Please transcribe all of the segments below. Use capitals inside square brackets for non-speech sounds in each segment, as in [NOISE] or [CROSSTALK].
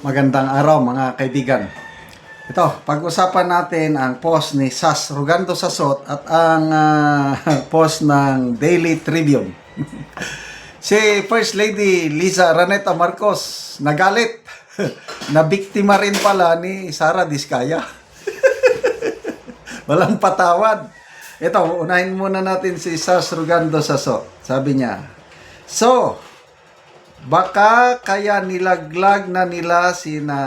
Magandang araw mga kaibigan. Ito, pag-usapan natin ang post ni Sas Rugando Sasot at ang ah, [LAUGHS] post ng Daily Tribune. [LAUGHS] si First Lady Liza Raneta Marcos nagalit [LAUGHS] na biktima rin pala ni Sara Diskaya. Walang patawad. Ito, unahin muna natin si Sas Rugando Sasot. Sabi niya, So, Baka kaya nilaglag na nila sina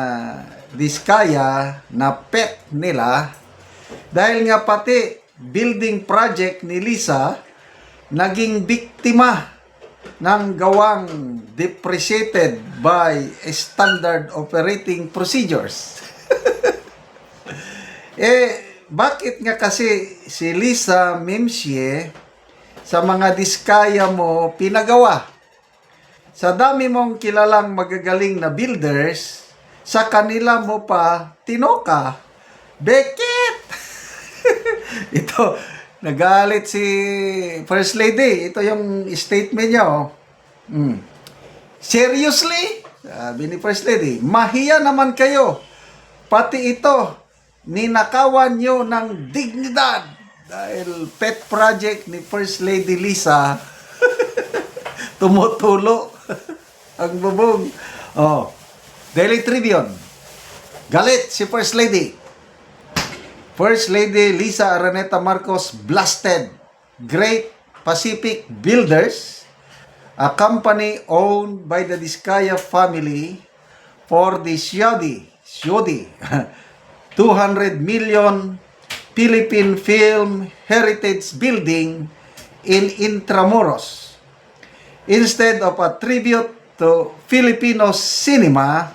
Diskaya na pet nila dahil nga pati building project ni Lisa naging biktima ng gawang depreciated by standard operating procedures. [LAUGHS] eh, bakit nga kasi si Lisa Mimsye sa mga diskaya mo pinagawa? Sa dami mong kilalang magagaling na builders, sa kanila mo pa tinoka. Bekit! [LAUGHS] Ito, nagalit si First Lady. Ito yung statement niya, oh. Mm. Seriously? Sabi ni First Lady, mahiya naman kayo. Pati ito, ninakawan nyo ng dignidad. Dahil pet project ni First Lady Lisa, [LAUGHS] tumutulo [LAUGHS] ang bubong. Oh. Daily Tribune. Galit si First Lady. First Lady Lisa Araneta Marcos blasted Great Pacific Builders, a company owned by the Diskaya family for the Siodi, Siodi, 200 million Philippine Film Heritage Building in Intramuros. Instead of a tribute to Filipino cinema,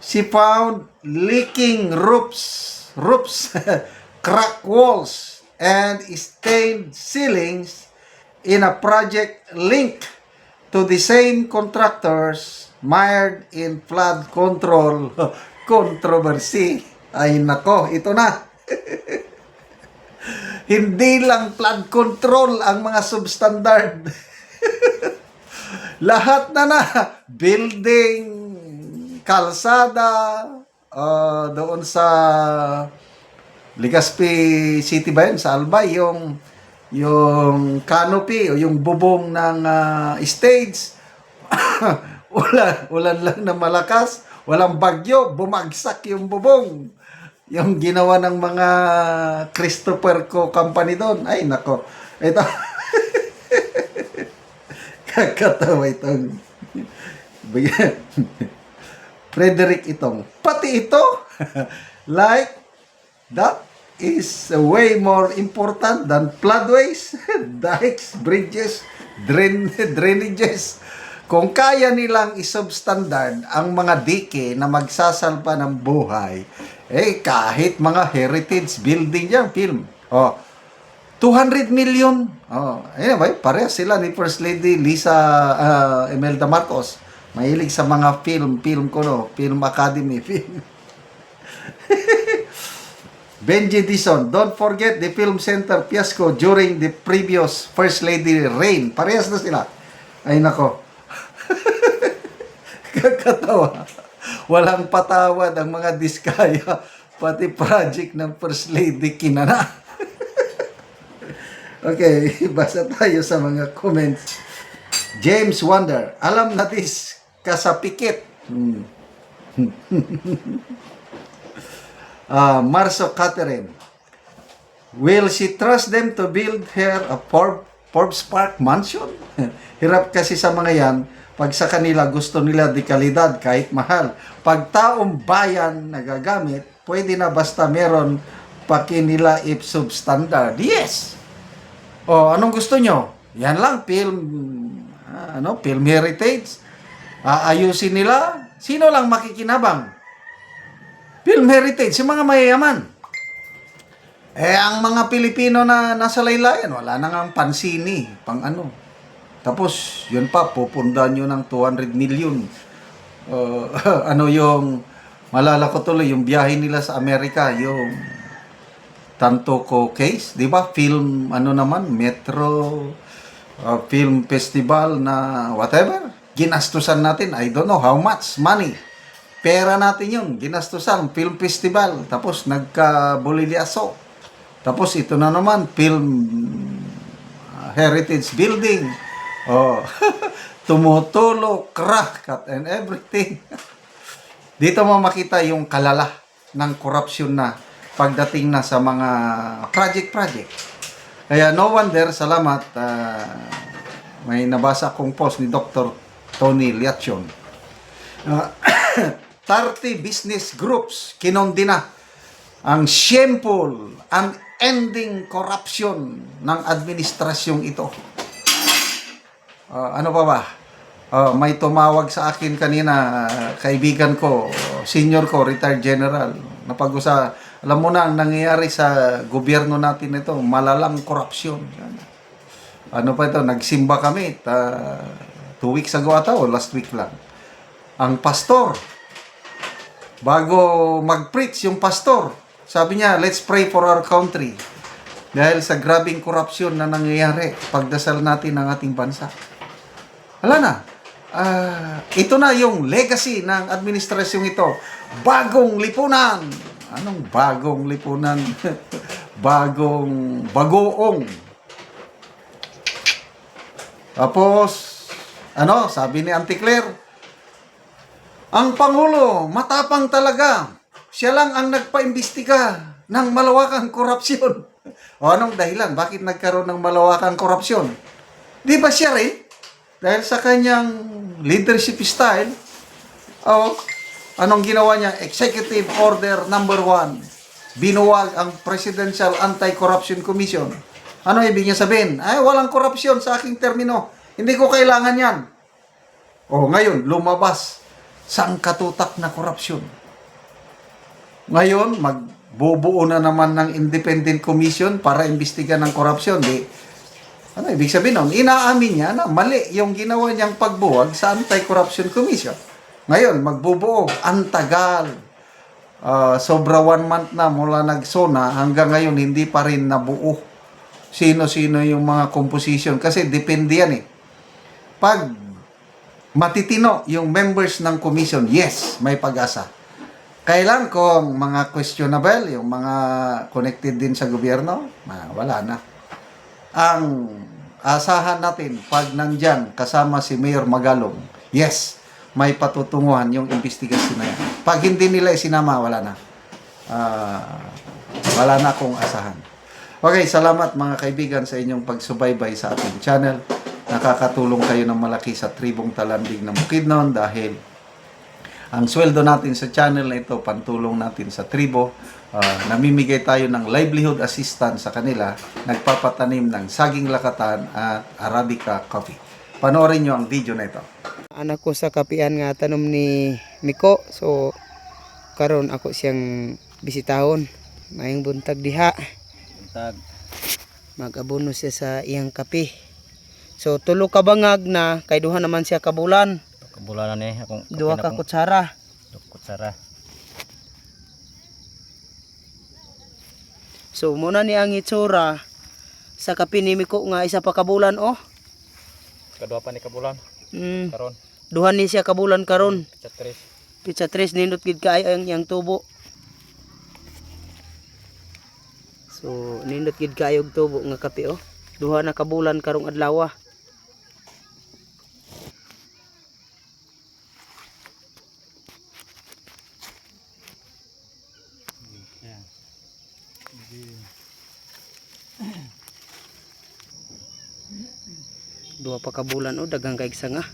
she found leaking roofs, roofs, [LAUGHS] cracked walls, and stained ceilings in a project linked to the same contractors mired in flood control [LAUGHS] controversy. Ay nako, ito na. [LAUGHS] Hindi lang flood control ang mga substandard. Lahat na na. Building, kalsada, uh, doon sa Legazpi City ba yun? Sa Albay, yung yung canopy o yung bubong ng ah, stage. [COUGHS] ulan, ulan lang na malakas, walang bagyo, bumagsak yung bubong. Yung ginawa ng mga Christopher Co. company doon. Ay, nako. Ito. Kakatawa itong Frederick itong. Pati ito, [LAUGHS] like, that is way more important than floodways, [LAUGHS] dikes, bridges, drain, [LAUGHS] drainages. Kung kaya nilang isubstandard ang mga dike na magsasalpa ng buhay, eh kahit mga heritage building yan, film. Oh, 200 million. Oh, anyway, pareha sila ni First Lady Lisa uh, Imelda Marcos. Mahilig sa mga film, film ko no, Film Academy, [LAUGHS] film. Benji Dison, don't forget the Film Center fiasco during the previous First Lady reign. Parehas na sila. Ay nako. [LAUGHS] Kakatawa. Walang patawad ang mga diskaya, pati project ng First Lady kinana. Okay, [LAUGHS] basa tayo sa mga comments. James Wonder, alam na this kasapikit. Hmm. [LAUGHS] Ah, Marso Catherine, will she trust them to build her a Forb Forbes Park mansion? [LAUGHS] Hirap kasi sa mga yan, pag sa kanila gusto nila di kalidad kahit mahal. Pag taong bayan nagagamit, pwede na basta meron paki nila if substandard. Yes! O, anong gusto nyo? Yan lang, film, ah, ano, film heritage. Aayusin nila. Sino lang makikinabang? Film heritage, yung mga mayayaman. Eh, ang mga Pilipino na nasa laylayan, wala na nga pansini, pang ano. Tapos, yun pa, pupundan nyo ng 200 million. Uh, [LAUGHS] ano yung, malala ko tuloy, yung biyahe nila sa Amerika, yung Tantoco case, di ba? Film, ano naman, Metro uh, Film Festival na whatever. Ginastusan natin, I don't know how much money. pera natin yun, ginastusan, film festival, tapos nagka-bolilyaso. Tapos ito na naman, film uh, heritage building. Oh, [LAUGHS] tumutulo, crack, and everything. [LAUGHS] Dito mo makita yung kalala ng corruption na pagdating na sa mga project-project. Kaya no wonder, salamat, ah, may nabasa kong post ni Dr. Tony Liachon. Ah, [COUGHS] 30 business groups kinondi na ang shameful, unending corruption ng administrasyong ito. Ah, ano pa ba? Ah, may tumawag sa akin kanina, kaibigan ko, senior ko, retired general. Napag-usa, alam mo na ang nangyayari sa gobyerno natin ito, malalang korupsyon. Ano pa ito, nagsimba kami, ta, two weeks ago ata o last week lang. Ang pastor, bago mag-preach yung pastor, sabi niya, let's pray for our country. Dahil sa grabing korupsyon na nangyayari, pagdasal natin ang ating bansa. Wala na. Ah, ito na yung legacy ng administrasyong ito. Bagong lipunan. Anong bagong lipunan? [LAUGHS] bagong bagoong. Tapos, ano, sabi ni Auntie Claire, ang Pangulo, matapang talaga. Siya lang ang nagpaimbestiga ng malawakang korupsyon. [LAUGHS] o anong dahilan? Bakit nagkaroon ng malawakang korupsyon? Di ba siya rin? Dahil sa kanyang leadership style, o anong ginawa niya? Executive Order number one. Binuwag ang Presidential Anti-Corruption Commission. Ano ibig niya sabihin? Ay, walang korupsyon sa aking termino. Hindi ko kailangan yan. O ngayon, lumabas sang katutak na korupsyon. Ngayon, magbubuo na naman ng independent commission para imbestigan ng korupsyon. Di, ano ibig sabihin nun? Inaamin niya na mali yung ginawa niyang pagbuwag sa Anti-Corruption Commission. Ngayon, magbubuo. Ang tagal. Ah, sobra one month na mula nagsona hanggang ngayon hindi pa rin nabuo sino-sino yung mga composition kasi depende yan eh. Pag matitino yung members ng commission, yes, may pag-asa. Kailan kung mga questionable, yung mga connected din sa gobyerno, wala na. Ang asahan natin, pag nandyan kasama si Mayor Magalong, yes, may patutunguhan yung investigasyon na yan. Pag hindi nila isinama, wala na. Ah, wala na akong asahan. Okay, salamat mga kaibigan sa inyong pagsubaybay sa ating channel. Nakakatulong kayo ng malaki sa tribong talandig ng Bukidnon dahil ang sweldo natin sa channel na ito, pantulong natin sa tribo. Ah, namimigay tayo ng livelihood assistance sa kanila, nagpapatanim ng saging lakatan at Arabica coffee. Panoorin nyo ang video na ito. Anak ko sa kapian nga tanom ni Miko so karon ako siyang bisitahon mayong buntag diha Buntag. magabono siya sa iyang kape so tulo ka bangag na kay duha naman siya kabulan Kabulanan eh. Akong duha ka kutsara kutsara. so muna ni ang itsura sa kape ni Miko nga isa pa kabulan oh Kadua pa ni kabulan. mm, Karon. Duha ni siya kabulan karon. Chat tres. pizza tres nindot gid kaayo ang iyang tubo. So nindot gid kaayo og tubo nga kape oh. Duha na kabulan karong adlaw ah. duha pa kabulan oh. Dagang kaig sanga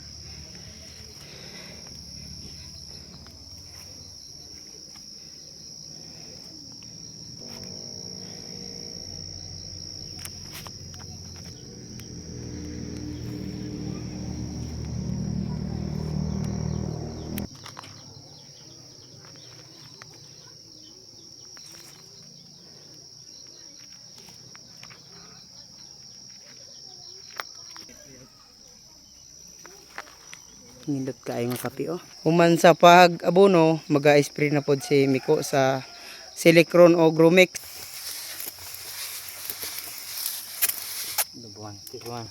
nindot kaayo nga kape oh. Human sa pag abono, maga-spray na pod si Miko sa Silicron o Gromix. Dubuan. Dubuan.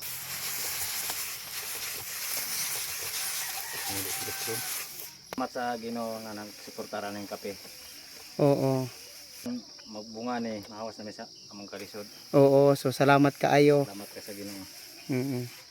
Salamat sa Ginoo nga nagsuportara ng kape. Oo. Magbunga ni mahawas na mi sa among kalisod. Oo, so salamat kaayo. Salamat ka sa Ginoo. Mm